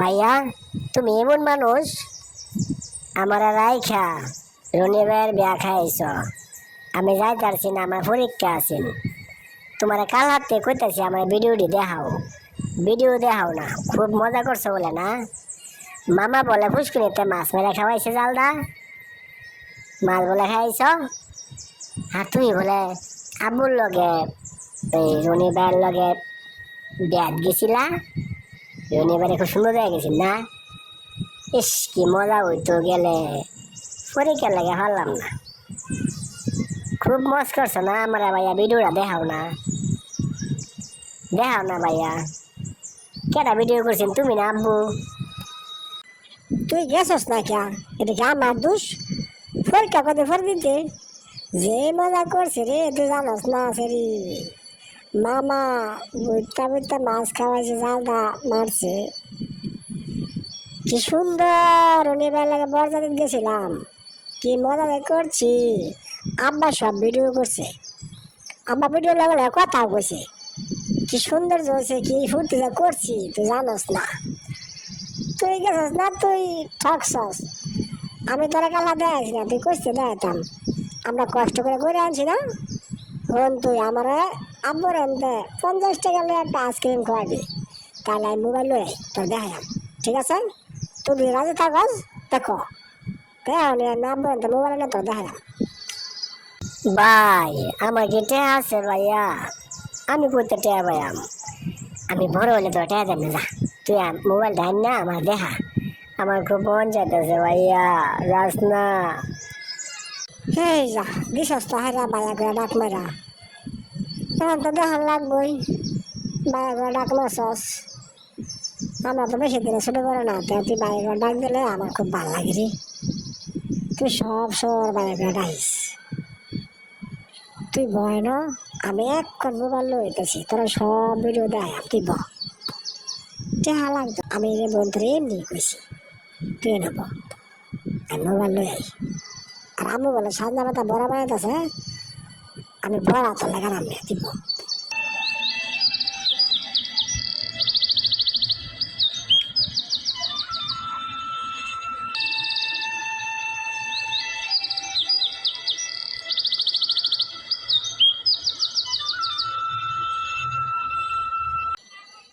ভাইয়া, তুমি এমন মানুষ? আমার রাইখা রনি ভাইয়ের বিয়া খাইছ। আমি যাই পারছি না, আমার পরীক্ষা আছে। তোমার কাল হাতে কইতাছি, আমার ভিডিওটি দেখাও। ভিডিও দেখাও না, খুব মজা করছ বলে না? মামা বলে ফুসকুনিতে মাছ মেরে খাওয়াইছে জালদা। মাছ বলে খাইছ? আর তুমি বলে আবুর লগে, এই রনি ভাইয়ের লগে ব্যাট গেছিলা? ভাইয়ের খুব সুন্দর হয়ে গেছিল না, ইস, কি মজা হইতো গেলে। পরীক্ষা লাগে হলাম না। খুব মজ করছ না আমার ভাইয়া, ভিডিওটা দেখাও না। দেখাও না ভাইয়া। কেটা ভিডিও করছেন তুমি না, আব্বু? তুই গেছস না কে? এটা কি আমার দোষ? পরীক্ষা করতে ফর দিতে? যে মজা করছে রে, তুই জানোস না, সেরি। মামা বুঝতে বুঝতে মাছ খাওয়াইছে জালদা মারছে। কি সুন্দর, উনি লাগে বরজাতে গেছিলাম। কি মজা করছি। আব্বা সব ভিডিও করছে। আব্বা ভিডিও লাগালে কথাও কইছে, কি সুন্দর হয়েছে কি ফুর্তি করছি, তুই জানোস না। তুই গেছিস না, তুই ঠকছস। আমি তোরা কালা দেখাইছি না, তুই কইতে দেখাতাম আমরা কষ্ট করে করে আনছি না? হন তুই আমার আব্বুর আনতে পঞ্চাশ টাকা লয়ে একটা আইসক্রিম খাওয়াবি তাহলে আমি মোবাইল লই তোর দেখালাম ঠিক আছে? যদি রাজি থাকস দেখো। দেখো নি আমি আব্বুর আনতে মোবাইল এনে তোর দেখালাম ভাই, আমার কি টেয়া আছে ভাইয়া? আমি করতে টেয়া ভাইয়াম আমি। বড় হলে তো টেয়া দেব না তুই মোবাইল ধান না, আমার দেখা। আমার খুব মন চাইতেছে ভাইয়া, যাস না। হেই, যা দিছস তো হারা বায়া করে ডাক এখন তো দেখান লাগবই। বায়া করে ডাক মারছস আমরা তো বেশি দিনে ছুটে পড়ে না তো তুই বায়া করে ডাক দিলে আমার খুব ভালো লাগে রে। তুই সব সর বায়া করে ডাকিস। তুই ভয় না, আমি এক্ষণ মোবাইল লইতেছি তোরা সব ভিডিও দেয় তুই ব। দেখা লাগতো আমি রে বন্ধুরে এমনি কইছি, তুই নেব আমি মোবাইল লই আই। আর আমি বলে, সাজনা পাতা বড় বানাইতেছে আমি বড় লেখা নামে দিব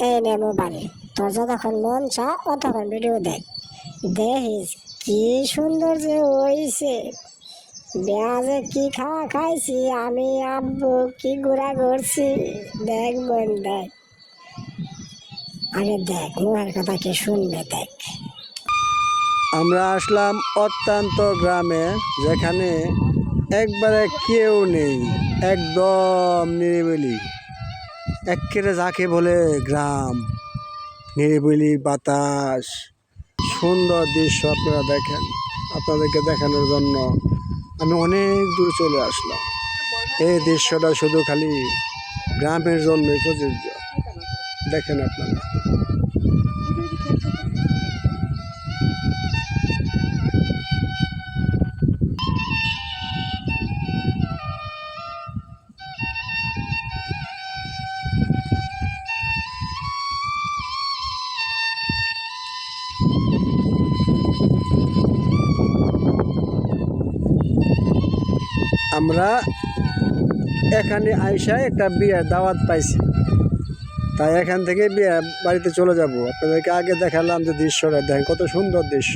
এই নে মোবাইল, তোর যতক্ষণ মন চা অতক্ষণ ভিডিও দেখ। দেখিস কি সুন্দর যে হইছে। পেঁয়াজে কি খাওয়া খাইছি? আমি আব্বু কি ঘোরা করছি? দেখ বোন, দেখ। আরে দেখ মুখের কথা কি শুনবে, দেখ। আমরা আসলাম অত্যন্ত গ্রামে, যেখানে একবারে কেউ নেই, একদম নিরিবিলি। একেবারে যাকে বলে গ্রাম, নিরিবিলি বাতাস, সুন্দর দৃশ্য আপনারা দেখেন, আপনাদেরকে দেখানোর জন্য। আমি অনেক দূর চলে আসলাম। এই দৃশ্যটা শুধু খালি গ্রামের জন্যই প্রযোজ্য। দেখেন আপনারা। আমরা এখানে আইসা একটা বিয়ের দাওয়াত পাইছি। তাই এখান থেকে বিয়ে বাড়িতে চলে যাব। আপনাদেরকে আগে দেখালাম যে দৃশ্যটা, দেখেন কত সুন্দর দৃশ্য।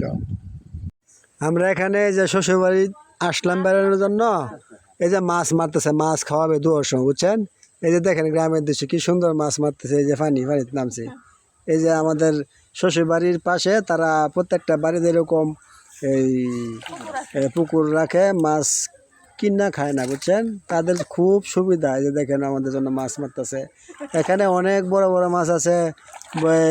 আমরা এখানে যে শ্বশুরবাড়ি আসলাম বেড়ানোর জন্য। এই যে মাছ মারতেছে, মাছ খাওয়াবে দুয়ার সময়, বুঝছেন? এই যে দেখেন গ্রামের দৃশ্য, কি সুন্দর মাছ মারতেছে, এই যে পানি পানিতে নামছে। এই যে আমাদের শ্বশুর বাড়ির পাশে তারা প্রত্যেকটা বাড়িতে এরকম এই পুকুর রাখে, মাছ কিনা খায় না, বুঝছেন? তাদের খুব সুবিধা এই যে দেখেন আমাদের জন্য মাছ মারতেছে। এখানে অনেক বড় বড় মাছ আছে,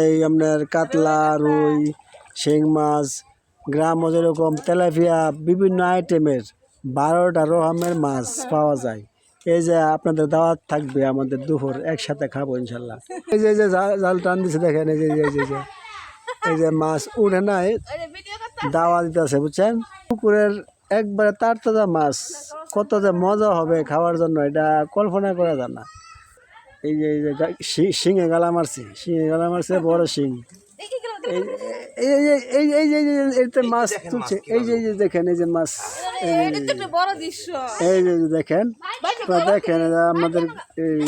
এই আপনার কাতলা, রুই, শিং মাছ গ্রামও যেরকম, তেলাপিয়া, বিভিন্ন আইটেমের বারোটা রকমের মাছ পাওয়া যায়। এই যে আপনাদের দাওয়াত থাকবে আমাদের দুপুর, একসাথে খাব ইনশাল্লাহ। এই যে যে জাল টান দিছে দেখেন এই যে এই যে- এই যে- এই যে এই যে মাছ উঠে নাই, দাওয়া দিতেছে, বুঝছেন? পুকুরের একবারে তার তাজা মাছ কত যে মজা হবে খাওয়ার জন্য এটা কল্পনা করা যায় না। এই যে এই যে শি- শিঙে গালা মারছে শিঙে গালা মারছে বড় শিং। এই এই এই এই এই যে এই যে এইটা মাছ তুলছে এই যে এই যে দেখেন এই যে মাছ এই যে- যে যে দেখেন দেখেন আমাদের এই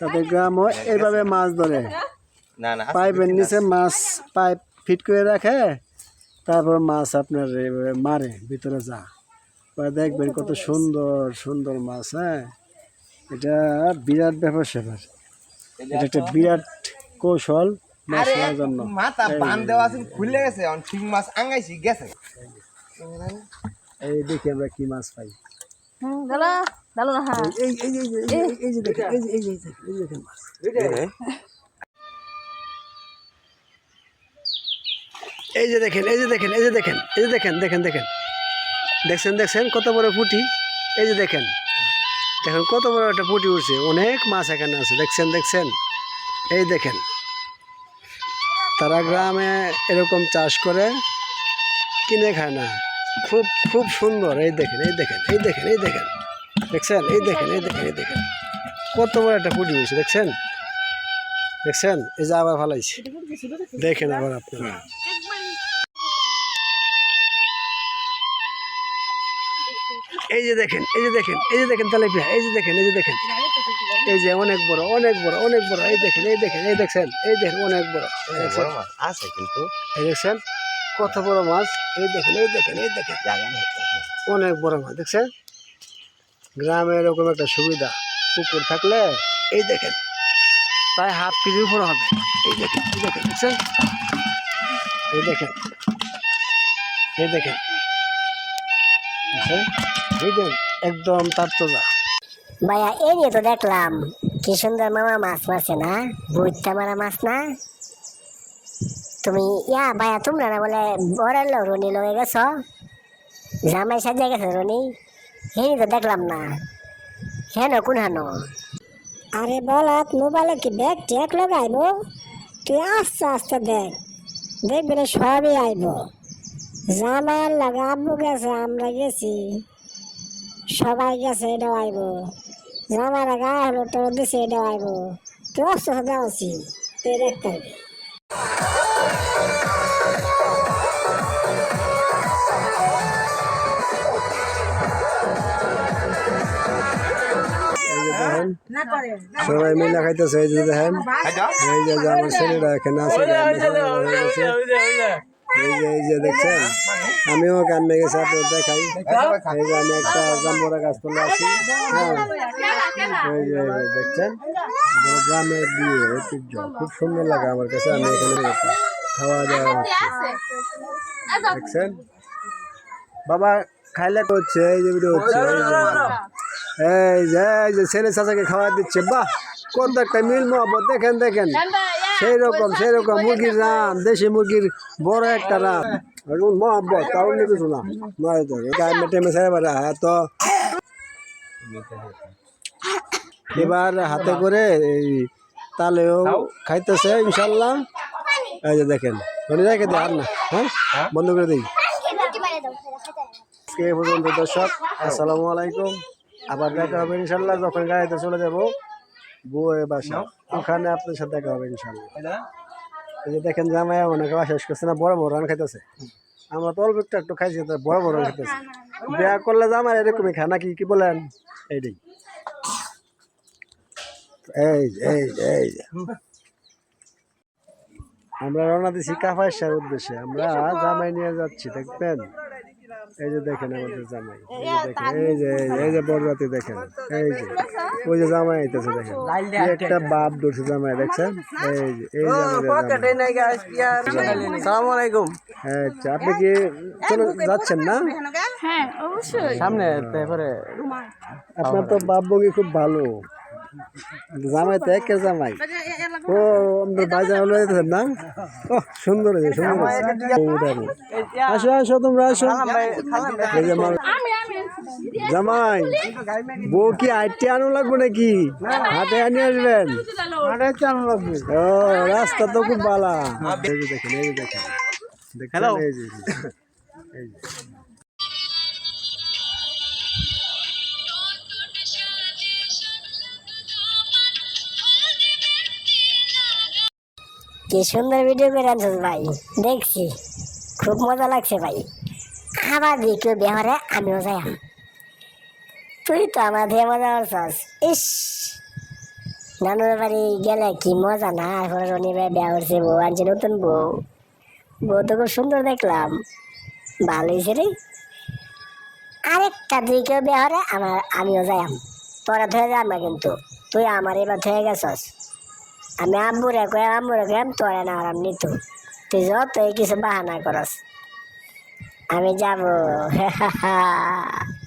তাদের গ্রামও এইভাবে মাছ ধরে। না না পাইপের নিচে মাছ পাইপ ফিট করে রাখে তারপর মাছ আপনার মারে ভিতরে যা। দেখবেন কত সুন্দর সুন্দর মাছ হ্যাঁ? এটা বিরাট ব্যাপার স্যাপার। এটা একটা বিরাট কৌশল মাছ ধরার জন্য। মাথা বান দেওয়া আছে খুলে গেছে ঠিক মাছ আঙ্গাইছি গেছে। এই দেখি আমরা কি মাছ পাই। এই যে- যে- যে দেখেন মাছ। এই যে দেখেন, এই যে দেখেন, এই যে দেখেন, এই যে দেখেন দেখেন দেখেন। দেখছেন দেখছেন? কত বড় পুঁটি? এই যে দেখেন। দেখেন কত বড় একটা পুঁটি উঠছে। অনেক মাছ এখানে আছে। দেখছেন দেখছেন? এই দেখেন। তারা গ্রামে এরকম চাষ করে, কিনে খায় না। খুব খুব সুন্দর। এই দেখেন এই দেখেন এই দেখেন এই দেখেন। দেখছেন? এই দেখেন এই দেখেন এই দেখেন। কত বড় একটা পুঁটি হয়েছে দেখছেন? দেখছেন? এই যে আবার ভালাইছে দেখেন আবার আপনারা। এই যে দেখেন এই যে দেখেন এই যে দেখেন তেলাপিয়া এই যে দেখেন এই যে দেখেন। এই যে অনেক বড় অনেক বড় অনেক বড় এই দেখেন এই দেখেন এই দেখছেন এই দেখেন অনেক বড় আছে কিন্তু। এই দেখছেন কত বড় মাছ এই দেখেন এই দেখেন এই দেখেন। অনেক বড় মাছ দেখছেন? গ্রামে এরকম একটা সুবিধা পুকুর থাকলে এই দেখেন প্রায় হাফ কেজির উপরে হবে। এই দেখেন এই দেখেন দেখছেন? এই দেখেন এই দেখেন। দেখছেন? একদম তারতজা ভাইয়া এই নিয়ে তো দেখলাম কি সুন্দর মামা মাছ মারছে না? বুঝতে মারা মাছ না? তুমি ইয়া ভাইয়া তোমরা না বলে বরের লোক রনি লয়ে গেছ? জামাই সাজিয়ে গেছে রনি? এই তো দেখলাম না। হেন কোন হানো? আরে বলত মোবাইলে কি ব্যাগ ট্যাগ লাগাইব? তুই আস্তে আস্তে দেখ। দেখবি সবই আইব। জামার লাগা আব্বু গেছে আমরা গেছি। সবাই গেছে এটাও আইব। জামার গা হলো তো দিছে এটাও আইব। তুই আস্তে আস্তে যাচ্ছি তুই দেখতে পারবি। এই যে দেখেন সবাই মিলে খাইতেছে এই যে দেখেন। এই যে যে আমার ছেলেরা এখানে আছে। দেখছেন? আমিও আপনার দেখাই। আমি একটা জাম্বুরা গাছ তুলে আছি হ্যাঁ। দেখছেন? গ্রামের বিয়ে, ঐতিহ্য। খুব সুন্দর লাগে আমার কাছে, আমি এখানে। খাওয়া দাওয়া দেখছেন? বাবা, খাইলে করছে এই যে ভিডিও হচ্ছে এই যে এই যে, ছেলে চাচাকে খাওয়া দিচ্ছে। বাহ! কত একটা মিল মহব্বত। দেখেন দেখেন। সেই রকম সেই রকম মুরগির রান দেশি মুরগির বড় একটা রান। এখন মহব্বত কারণ কিছু না। নয় তো গায়ে মেটে মেশাই বেড়া হ্যাঁ তো। এবার হাতে করে এই তালেও খাইতেছে ইনশাল্লাহ। এই যে দেখেন মনে রেখে দে আর না হ্যাঁ? বন্ধ করে দিই। আজকে পর্যন্ত দর্শক আসসালামু আলাইকুম। আবার দেখা হবে ইনশাল্লাহ যখন গাড়িতে চলে যাব। বউয়ের বাসা। ওখানে আপনার সাথে দেখা হবে ইনশাল্লাহ এই যে দেখেন জামাই অনেকে শেষ করছে না বড় বড় রান খাইতেছে। আমরা তো অল্প একটু একটু খাইছি বড় বড় রান খাইতেছে। বিয়া করলে জামাই এরকমই খায় নাকি? কি বলেন? এইটাই এই এই এই আমরা রওনা দিছি কাফাইসার উদ্দেশ্যে। আমরা জামাই নিয়ে যাচ্ছি দেখবেন? এই যে দেখেন আমাদের জামাই। এই যে দেখেন এই যে এই যে, এই দেখেন এই যে। ওই যে জামাই আইতেছে দেখেন। একটা বাপ ধরছে জামাই দেখছেন? এই যে এই যে সালাম আলাইকুম। আচ্ছা আপনি কি চলে যাচ্ছেন না? হ্যাঁ অবশ্যই। সামনে তারপরে আপনার তো বাপ বগি খুব ভালো। জামাই তো একে জামাই। ও আমাদের বাইজা হলো যেতেছেন না? ও সুন্দর হয়েছে সুন্দর। আসো আসো তোমরা আসো। জামাই বউ কি আইটি আনো লাগবে নাকি? হাতে আনি আসবেন। ও রাস্তা তো খুব ভালো দেখেন এই দেখেন। দেখেন এই যে। কি সুন্দর ভিডিও করে আনছিস ভাই? দেখছি। খুব মজা লাগছে ভাই। আবার যে কেউ বিহারে আমিও যাই। তুই তো আমার দিয়ে মজা করছস ইস! নানুর বাড়ি গেলে কি মজা না? এখন রনি ভাই বিয়া করছে, বউ আনছে নতুন বউ। বউ তো খুব সুন্দর দেখলাম। ভালো হয়েছে রে। আরেকটা দুই কেউ বিহারে আমার আমিও যাই। তোরা ধরে না কিন্তু। তুই আমার এবার ধরে গেছস। আমি আম্মুরে কয়ে আম্মুরে কয়ে তোরে না আরাম নিতু। তুই যত কিছু বাহানা করস, আমি যাব।